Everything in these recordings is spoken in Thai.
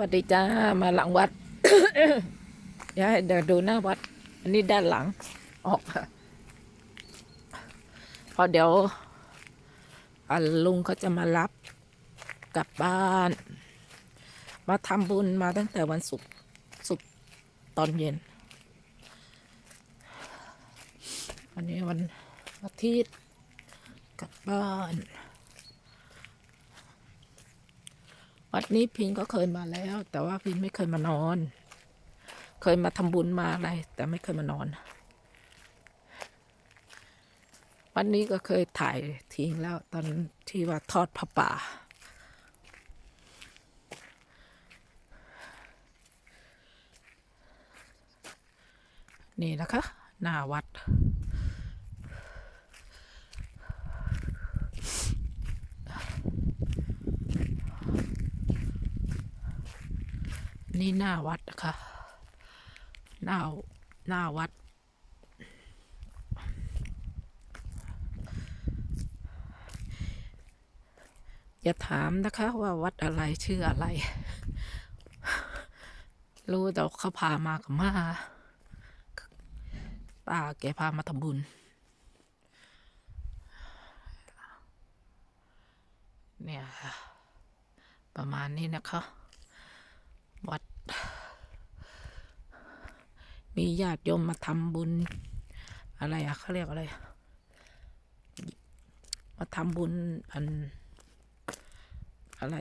วัสดีจ้า มาหลังวัดย้ายเดี๋ยวดูหน้าวัด อันนี้ด้านหลังออกค่ะพอเดี๋ยวอลุงเขาจะมารับกลับบ้าน มาทำบุญมาตั้งแต่วันศุกร์ศุกร์ตอนเย็นวันนี้วันอาทิตย์กลับบ้าน วัดนี้พิงก็เคยมาแล้ว แต่ว่าพิงไม่เคยมานอน เคยมาทำบุญมาอะไร แต่ไม่เคยมานอน วันนี้ก็เคยถ่ายทิ้งแล้วตอนที่ว่าทอดผ้าป่า นี่นะคะ หน้าวัด นี่หน้าวัดนะคะ หน้า หน้าวัด อย่าถามนะคะว่าวัดอะไรชื่ออะไร รู้แต่เขาพามากับมาป้าแกพามาทำบุญ เนี่ยค่ะ ประมาณนี้นะคะ วัด มีญาติโยมมาทำบุญ อะไรอะเขาเรียกอะไร มาทำบุญอัน อะไร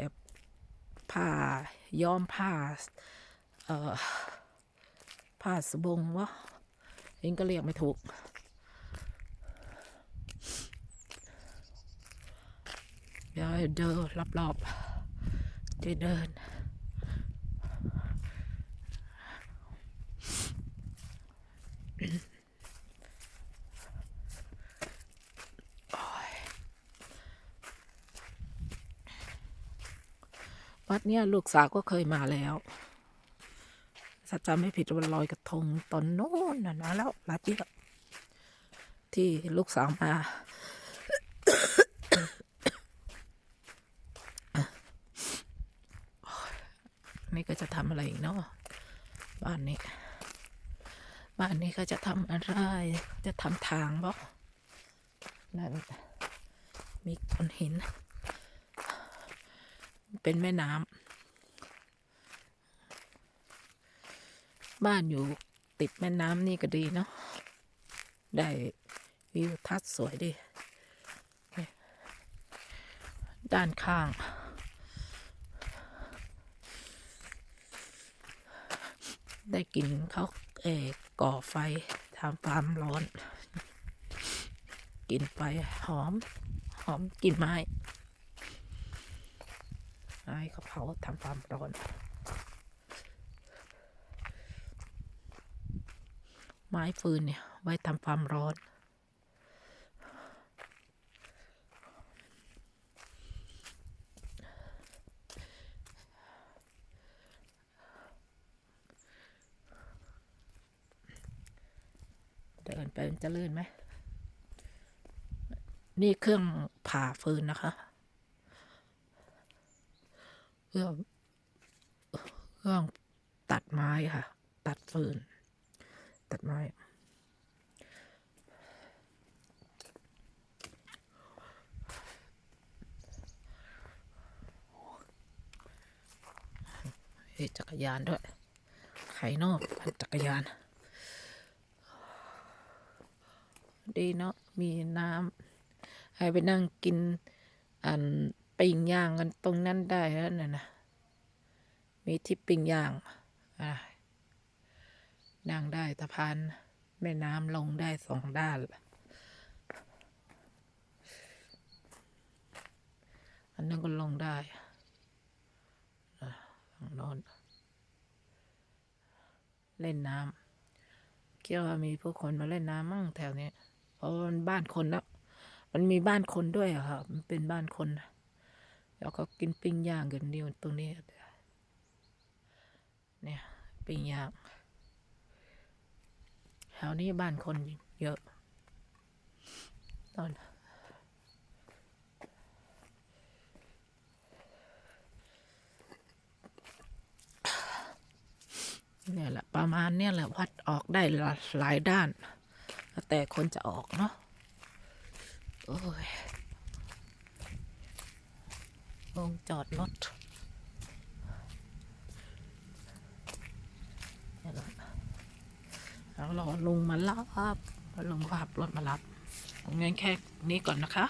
ผ้าย้อมผ้า เอ่อ ผ้าสบงวะเองก็เรียกไม่ถูก เดี๋ยวเดินรอบๆจะเดิน วัดเนี้ยลูกสาวก็เคยมาแล้วถ้าจำไม่ผิดวันลอยกระทงตอนโน้นนะนะแล้วหลายปีแล้วที่ลูกสาวมานี่ก็จะทำอะไรอีกเนาะบ้านนี้ บ้านนี้ก็จะทำอะไร จะทำทางบ่นั่นมีก้อนหินเป็นแม่น้ำบ้านอยู่ติดแม่น้ำนี่ก็ดีเนาะ ได้วิวทัศน์สวยดี ด้านข้างได้กินเขา เอก่อไฟทำความร้อน กินไฟหอม หอมกลินไม้ไม้เขาเผาทำความร้อน ไม้ฟืนเนี่ย ไว้ทำความร้อน เดินไปจะลื่นไหม นี่เครื่องผ่าฟืนนะคะเครื่องเครื่องตัดไม้ค่ะ ตัดฟืน ตัดไม้เฮ้ยจักรยานด้วยไข่นอกจักรยาน ดีเนาะมีน้ำให้ไปนั่งกินอันปิ้งย่างกันตรงนั้นได้แล้วน่ะนะมีที่ปิ้งย่างอะนั่งได้ตะพานแม่น้ำลงได้สองด้าน อันนั้นก็ลงได้อ่งโน้นเล่นน้ำเกี่ยวว่ามีผู้คนมาเล่นน้ำมั่งแถวนี้ ราะมันบ้านคนแล้วมันมีบ้านคนด้วยอะค่ะ มันเป็นบ้านคนแล้วก็กินปิ้งย่างกันนี่ตรงนี้ เนี่ยปิ้งย่างแถวนี้บ้านคนเยอะ ตอนเนี่ยแหละประมาณเนี่ยแหละวัดออกได้หลายด้าน แล้วแต่คนจะออกเนาะโอ้ยลงจอดรถเนี่ยแล้วรอลุงมารับลุงขับรถมารับเงั้นแค่นี้ก่อนนะคะ